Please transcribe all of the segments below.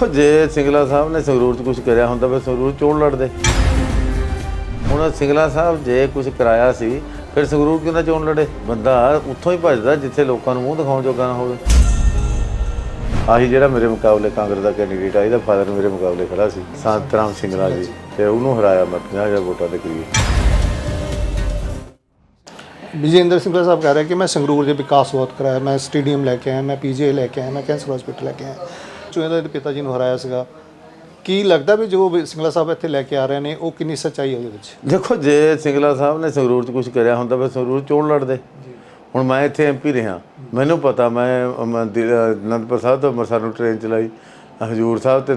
ਦੇਖੋ ਜੇ ਸਿੰਗਲਾ ਸਾਹਿਬ ਨੇ ਸੰਗਰੂਰ 'ਚ ਕੁਝ ਕਰਿਆ ਹੁੰਦਾ ਫਿਰ ਸੰਗਰੂਰ ਚੋਣ ਲੜਦੇ। ਹੁਣ ਸਿੰਗਲਾ ਸਾਹਿਬ ਜੇ ਕੁਝ ਕਰਾਇਆ ਸੀ, ਫਿਰ ਸੰਗਰੂਰ ਕਿਉਂ ਨਾ ਚੋਣ ਲੜੇ? ਬੰਦਾ ਉੱਥੋਂ ਹੀ ਭੱਜਦਾ ਜਿੱਥੇ ਲੋਕਾਂ ਨੂੰ ਮੂੰਹ ਦਿਖਾਉਣ ਜੋਗਾ ਨਾ ਹੋਵੇ। ਆਹੀ ਜਿਹੜਾ ਮੇਰੇ ਮੁਕਾਬਲੇ ਕਾਂਗਰਸ ਦਾ ਕੈਂਡੀਡੇਟ ਆ, ਇਹਦਾ ਫਾਦਰ ਮੇਰੇ ਮੁਕਾਬਲੇ ਖੜਾ ਸੀ, ਸੰਤਰਾਮ ਸਿੰਘਲਾ ਜੀ, ਤੇ ਉਹਨੂੰ ਹਰਾਇਆ ਮੈਂ 50000 ਵੋਟਾਂ ਦੇ ਕਰੀਬ। ਵਿਜੇਂਦਰ ਸਿੰਘਲਾ ਸਾਹਿਬ ਕਹਿ ਰਿਹਾ ਕਿ ਮੈਂ ਸੰਗਰੂਰ ਦੇ ਵਿਕਾਸ ਬਹੁਤ ਕਰਾਇਆ, ਮੈਂ ਸਟੇਡੀਅਮ ਲੈ ਕੇ ਆਇਆ, ਮੈਂ ਪੀਜੀ ਲੈ ਕੇ ਆਇਆ, ਮੈਂ ਕੈਂਸਰ ਹਸਪੀਟਲ ਲੈ ਕੇ ਆਇਆ। ਜੋ ਇਹਦੇ ਪਿਤਾ ਜੀ ਨੂੰ ਹਰਾਇਆ ਸੀਗਾ ਕੀ ਲੱਗਦਾ ਵੀ ਜੋ ਵੀ ਸਿੰਘਲਾ ਸਾਹਿਬ ਇੱਥੇ ਲੈ ਕੇ ਆ ਰਹੇ ਨੇ ਉਹ ਕਿੰਨੀ ਸੱਚਾਈ ਹੈ ਉਹਦੇ ਵਿੱਚ? ਦੇਖੋ ਜੇ ਸਿੰਗਲਾ ਸਾਹਿਬ ਨੇ ਸੰਗਰੂਰ 'ਚ ਕੁਝ ਕਰਿਆ ਹੁੰਦਾ ਫਿਰ ਸੰਗਰੂਰ 'ਚ ਚੋਣ ਲੜਦੇ। ਹੁਣ ਮੈਂ ਇੱਥੇ ਐਮਪੀ ਰਿਹਾ। ਮੈਨੂੰ ਪਤਾ ਮੈਂ ਅਨੰਦਪੁਰ ਸਾਹਿਬ ਤੋਂ ਅੰਮ੍ਰਿਤਸਰ ਨੂੰ ਟ੍ਰੇਨ ਚਲਾਈ ਹਜੂਰ ਸਾਹਿਬ ਤੇ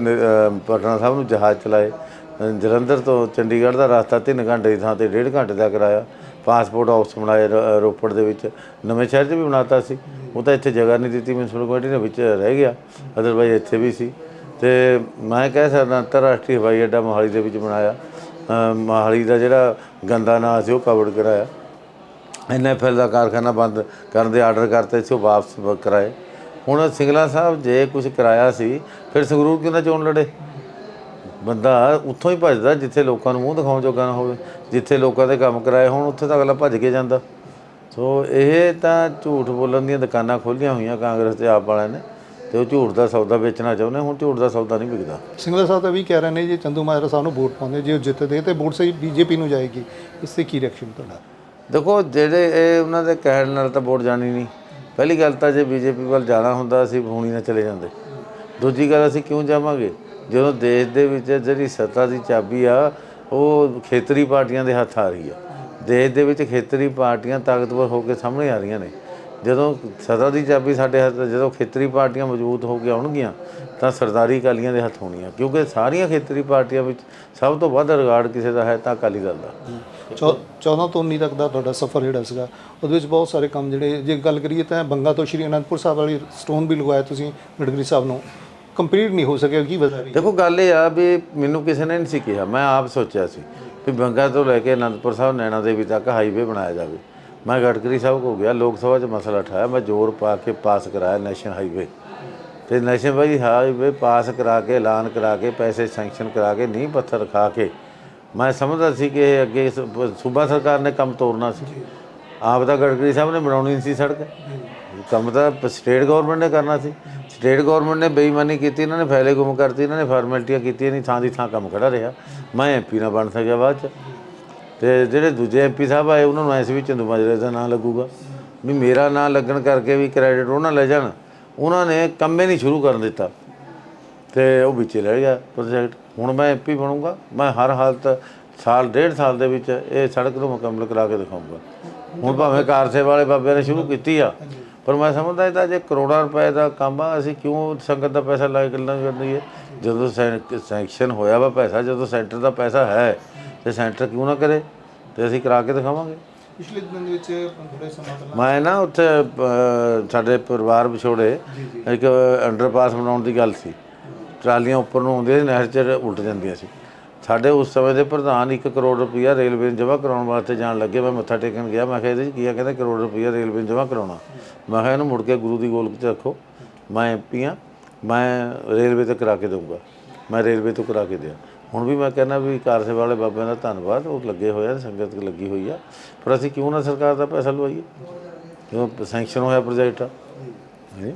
ਪਟਨਾ ਸਾਹਿਬ ਨੂੰ ਜਹਾਜ਼ ਚਲਾਏ ਜਲੰਧਰ ਤੋਂ ਚੰਡੀਗੜ੍ਹ ਦਾ ਰਸਤਾ 3 ਘੰਟੇ ਦੀ ਥਾਂ ਤੇ 1.5 ਘੰਟੇ ਦਾ ਕਰਾਇਆ। ਪਾਸਪੋਰਟ ਆਫਿਸ ਬਣਾਏ ਰ- ਰੋਪੜ ਦੇ ਵਿੱਚ। ਨਵੇਂ ਸ਼ਹਿਰ 'ਚ ਵੀ ਬਣਾਤਾ ਸੀ। ਉਹ ਤਾਂ ਇੱਥੇ ਜਗ੍ਹਾ ਨਹੀਂ ਦਿੱਤੀ ਮਿਊਨਿਸਪਲ ਕਮੇਟੀ ਨੇ, ਵਿੱਚ ਰਹਿ ਗਿਆ। ਅਦਰਵਾਈਜ਼ ਇੱਥੇ ਵੀ ਸੀ। ਤੇ ਮੈਂ ਕਹਿ ਸਕਦਾ ਅੰਤਰਰਾਸ਼ਟਰੀ ਹਵਾਈ ਅੱਡਾ ਮੋਹਾਲੀ ਦੇ ਵਿੱਚ ਬਣਾਇਆ। ਅਹ ਮੋਹਾਲੀ ਦਾ ਜਿਹੜਾ ਗੰਦਾ ਨਾਂ ਸੀ, ਉਹ ਕਵਰ ਕਰਾਇਆ। ਐਨਐਫਐਲ ਦਾ ਕਾਰਖਾਨਾ ਬੰਦ ਕਰਨ ਦੇ ਆਰਡਰ ਕਰਤੇ ਸੀ, ਉਹ ਵਾਪਸ ਬ- ਕਰਾਏ। ਹੁਣ ਸਿੰਗਲਾ ਸਾਹਿਬ ਜੇ ਕੁਝ ਕਰਾਇਆ ਸੀ, ਫਿਰ ਸੰਗਰੂਰ ਕਿਉਂ ਨਾ ਚੋਣ ਲੜੇ? ਬੰਦਾ ਉੱਥੋਂ ਹੀ ਭੱਜਦਾ ਜਿੱਥੇ ਲੋਕਾਂ ਨੂੰ ਮੂੰਹ ਦਿਖਾਉਣ ਜੋਗਾ ਨਾ ਹੋਵੇ। ਜਿੱਥੇ ਲੋਕਾਂ ਦੇ ਕੰਮ ਕਰਾਏ ਹੁਣ ਉੱਥੇ ਤਾਂ ਅਗਲਾ ਭੱਜ ਕੇ ਜਾਂਦਾ। ਸੋ ਇਹ ਤਾਂ ਝੂਠ ਬੋਲਣ ਦੀਆਂ ਦੁਕਾਨਾਂ ਖੋਲੀਆਂ ਹੋਈਆਂ ਕਾਂਗਰਸ ਤੇ ਆਪ ਵਾਲਿਆਂ ਨੇ ਤੇ ਉਹ ਝੂਠ ਦਾ ਸੌਦਾ ਵੇਚਣਾ ਚਾਹੁੰਦੇ ਹੁਣ ਝੂਠ ਦਾ ਸੌਦਾ ਨਹੀਂ ਵਿਕਦਾ। ਸਿੰਘਲਾ ਸਾਹਿਬ ਤਾਂ ਵੀ ਕਹਿ ਰਹੇ ਨੇ ਜੇ ਚੰਦੂ ਮਾਜਰਾ ਸਾਹਿਬ ਨੂੰ ਵੋਟ ਪਾਉਂਦੇ ਜੇ ਉਹ ਜਿੱਤਦੇ ਤੇ ਵੋਟ ਸਹੀ ਬੀਜੇਪੀ ਨੂੰ ਜਾਏਗੀ। ਇਸ ਤੇ ਕੀ ਰਿਐਕਸ਼ਨ ਤੁਹਾਡਾ? ਦੇਖੋ ਜਿਹੜੇ ਇਹ ਉਹਨਾਂ ਦੇ ਕਹਿਣ ਨਾਲ ਤਾਂ ਵੋਟ ਜਾਣੀ ਨਹੀਂ। ਪਹਿਲੀ ਗੱਲ ਤਾਂ ਜੇ ਬੀਜੇਪੀ ਵੱਲ ਜਾਣਾ ਹੁੰਦਾ ਅਸੀਂ ਹੁਣੀ ਨਾ ਚਲੇ ਜਾਂਦੇ। ਦੂਜੀ ਗੱਲ ਅਸੀਂ ਕਿਉਂ ਜਾਵਾਂਗੇ? ਜਦੋਂ ਦੇਸ਼ ਦੇ ਵਿੱਚ ਜਿਹੜੀ ਸੱਤਾ ਦੀ ਚਾਬੀ ਆ, ਉਹ ਖੇਤਰੀ ਪਾਰਟੀਆਂ ਦੇ ਹੱਥ ਆ ਰਹੀ ਆ। ਦੇਸ਼ ਦੇ ਵਿੱਚ ਖੇਤਰੀ ਪਾਰਟੀਆਂ ਤਾਕਤਵਰ ਹੋ ਕੇ ਸਾਹਮਣੇ ਆ ਰਹੀਆਂ ਨੇ। ਜਦੋਂ ਸੱਤਾ ਦੀ ਚਾਬੀ ਸਾਡੇ ਹੱਥ, ਜਦੋਂ ਖੇਤਰੀ ਪਾਰਟੀਆਂ ਮਜ਼ਬੂਤ ਹੋ ਕੇ ਆਉਣਗੀਆਂ, ਤਾਂ ਸਰਦਾਰੀ ਅਕਾਲੀਆਂ ਦੇ ਹੱਥ ਹੋਣੀਆਂ। ਕਿਉਂਕਿ ਸਾਰੀਆਂ ਖੇਤਰੀ ਪਾਰਟੀਆਂ ਵਿੱਚ ਸਭ ਤੋਂ ਵੱਧ ਰਿਗਾਰਡ ਕਿਸੇ ਦਾ ਹੈ ਤਾਂ ਅਕਾਲੀ ਦਲ ਦਾ। ਚੌ- 14 ਤੋਂ 19 ਤੱਕ ਦਾ ਤੁਹਾਡਾ ਸਫ਼ਰ ਜਿਹੜਾ ਸੀਗਾ, ਉਹਦੇ ਵਿੱਚ ਬਹੁਤ ਸਾਰੇ ਕੰਮ ਜਿਹੜੇ, ਜੇ ਗੱਲ ਕਰੀਏ ਤਾਂ ਬੰਗਾ ਤੋਂ ਸ਼੍ਰੀ ਅਨੰਦਪੁਰ ਸਾਹਿਬ ਵਾਲੀ ਸਟੋਨ ਵੀ ਲਗਵਾਇਆ ਤੁਸੀਂ ਗੜਗਰੀ ਸਾਹਿਬ ਨੂੰ। ਕੰਪਲੀਟ ਨਹੀਂ ਹੋ ਸਕਿਆ ਕੀ ਵਜ੍ਹਾ ਰਹੀ ਦੇਖੋ ਗੱਲ ਇਹ ਆ ਵੀ ਮੈਨੂੰ ਕਿਸੇ ਨੇ ਨਹੀਂ ਸੀ ਕਿਹਾ। ਮੈਂ ਆਪ ਸੋਚਿਆ ਸੀ ਵੀ ਬੰਗਾ ਤੋਂ ਲੈ ਕੇ ਅਨੰਦਪੁਰ ਸਾਹਿਬ ਨੈਣਾ ਦੇਵੀ ਤੱਕ ਹਾਈਵੇ ਬਣਾਇਆ ਜਾਵੇ। ਮੈਂ ਗਡਕਰੀ ਸਾਹਿਬ ਕੋ ਗਿਆ ਲੋਕ ਸਭਾ 'ਚ ਮਸਲਾ ਉਠਾਇਆ ਮੈਂ ਜ਼ੋਰ ਪਾ ਕੇ ਪਾਸ ਕਰਾਇਆ ਨੈਸ਼ਨਲ ਹਾਈਵੇ ਤੇ ਨੈਸ਼ਨਲ ਵਾਈ ਹਾਈਵੇ ਪਾਸ ਕਰਾ ਕੇ ਐਲਾਨ ਕਰਾ ਕੇ ਪੈਸੇ ਸੈਂਕਸ਼ਨ ਕਰਾ ਕੇ ਨੀਂਹ ਪੱਥਰ ਰਖਾ ਕੇ। ਮੈਂ ਸਮਝਦਾ ਸੀ ਕਿ ਇਹ ਅੱਗੇ ਸੂਬਾ ਸਰਕਾਰ ਨੇ ਕੰਮ ਤੋਰਨਾ ਸੀ। ਆਪ ਤਾਂ ਗਡਕਰੀ ਸਾਹਿਬ ਨੇ ਬਣਾਉਣੀ ਸੀ ਸੜਕ। ਕੰਮ ਤਾਂ ਸਟੇਟ ਗਵਰਨਮੈਂਟ ਨੇ ਕਰਨਾ ਸੀ। ਸਟੇਟ ਗਵਰਨਮੈਂਟ ਨੇ ਬੇਈਮਾਨੀ ਕੀਤੀ, ਇਹਨਾਂ ਨੇ ਫੈਲੇ ਗੁੰਮ ਕਰਤੀ, ਇਹਨਾਂ ਨੇ ਫਾਰਮੈਲਿਟੀਆਂ ਕੀਤੀਆਂ ਨਹੀਂ, ਥਾਂ ਦੀ ਥਾਂ ਕੰਮ ਖੜਾ ਰਿਹਾ। ਮੈਂ ਐਮਪੀ ਨਾ ਬਣ ਸਕਿਆ ਬਾਅਦ ਚ। ਤੇ ਜਿਹੜੇ ਦੂਜੇ ਐਮਪੀ ਸਾਹਿਬ ਆਏ, ਉਹਨਾਂ ਨੂੰ ਐਸ ਵੀ ਚੰਦੂ ਮਾਜਰੇ ਦਾ ਨਾਂ ਲੱਗੂਗਾ। ਵੀ ਮੇਰਾ ਨਾਂ ਲੱਗਣ ਕਰਕੇ ਵੀ ਕ੍ਰੈਡਿਟ ਉਹਨਾਂ ਲੈ ਜਾਣ। ਉਹਨਾਂ ਨੇ ਕੰਮੇ ਨਹੀਂ ਸ਼ੁਰੂ ਕਰਨ ਦਿੱਤਾ। ਤੇ ਉਹ ਵਿੱਚੇ ਰਹਿ ਗਿਆ ਪ੍ਰੋਜੈਕਟ ਹੁਣ ਮੈਂ ਐਮਪੀ ਬਣੂੰਗਾ। ਮੈਂ ਹਰ ਹਾਲਤ, ਸਾਲ, ਡੇਢ ਸਾਲ ਦੇ ਵਿੱਚ ਇਹ ਸੜਕ ਨੂੰ ਮੁਕੰਮਲ ਕਰਾ ਕੇ ਦਿਖਾਊਂਗਾ। ਹੁਣ ਭਾਵੇਂ ਕਾਰ ਸੇਵਾ ਵਾਲੇ ਬਾਬਿਆਂ ਨੇ ਸ਼ੁਰੂ ਕੀਤੀ ਆ। ਪਰ ਮੈਂ ਸਮਝਦਾ ਇਹ ਤਾਂ ਜੇ ਕਰੋੜਾਂ ਰੁਪਏ ਦਾ ਕੰਮ ਆ ਅਸੀਂ ਕਿਉਂ ਸੰਗਤ ਦਾ ਪੈਸਾ ਲਾ ਕੇ ਗੱਲਾਂ ਕਰਨੀ ਹੈ ਜਦੋਂ ਸੈਂਕਸ਼ਨ ਹੋਇਆ ਵਾ ਪੈਸਾ ਜਦੋਂ ਸੈਂਟਰ ਦਾ ਪੈਸਾ ਹੈ ਤੇ ਸੈਂਟਰ ਕਿਉਂ ਨਾ ਕਰੇ? ਤੇ ਅਸੀਂ ਕਰਾ ਕੇ ਦਿਖਾਵਾਂਗੇ। ਪਿਛਲੇ ਦਿਨ ਦੇ ਵਿੱਚ ਥੋੜੇ ਸਮਾਂ ਪਹਿਲਾਂ ਮੈਂ ਨਾ ਉੱਥੇ ਸਾਡੇ ਪਰਿਵਾਰ ਵਿਛੋੜੇ ਇੱਕ ਅੰਡਰਪਾਸ ਬਣਾਉਣ ਦੀ ਗੱਲ ਸੀ। ਟਰਾਲੀਆਂ ਉੱਪਰ ਨੂੰ ਆਉਂਦੀਆਂ ਨਹਿਰ 'ਚ ਉਲਟ ਜਾਂਦੀਆਂ ਸੀ। ਸਾਡੇ ਉਸ ਸਮੇਂ ਦੇ ਪ੍ਰਧਾਨ 1 ਕਰੋੜ ਰੁਪਈਆ ਰੇਲਵੇ ਨੂੰ ਜਮ੍ਹਾਂ ਕਰਾਉਣ ਵਾਸਤੇ ਜਾਣ ਲੱਗੇ ਮੈਂ ਮੱਥਾ ਟੇਕਣ ਗਿਆ ਮੈਂ ਕਿਹਾ ਇਹਦੇ 'ਚ ਕੀ ਆ? ਕਹਿੰਦੇ ਕਰੋੜ ਰੁਪਈਆ ਰੇਲਵੇ ਨੂੰ ਜਮ੍ਹਾਂ ਕਰਾਉਣਾ। ਮੈਂ ਕਿਹਾ ਇਹਨੂੰ ਮੁੜ ਕੇ ਗੁਰੂ ਦੀ ਗੋਲਕ 'ਚ ਰੱਖੋ। ਮੈਂ ਐਮਪੀ ਆ ਮੈਂ ਰੇਲਵੇ ਤੇ ਕਰਾ ਕੇ ਦਊਂਗਾ। ਮੈਂ ਰੇਲਵੇ ਤੋਂ ਕਰਾ ਕੇ ਦਿਆਂ। ਹੁਣ ਵੀ ਮੈਂ ਕਹਿੰਦਾ ਵੀ ਕਾਰਸੇ ਵਾਲੇ ਬਾਬਿਆਂ ਦਾ ਧੰਨਵਾਦ ਉਹ ਲੱਗੇ ਹੋਏ ਆ ਸੰਗਤ ਲੱਗੀ ਹੋਈ ਆ। ਪਰ ਅਸੀਂ ਕਿਉਂ ਨਾ ਸਰਕਾਰ ਦਾ ਪੈਸਾ ਲਵਾਈਏ? ਕਿਉਂ ਸੈਂਕਸ਼ਨ ਹੋਇਆ ਪ੍ਰੋਜੈਕਟ ਆ? ਜੀ।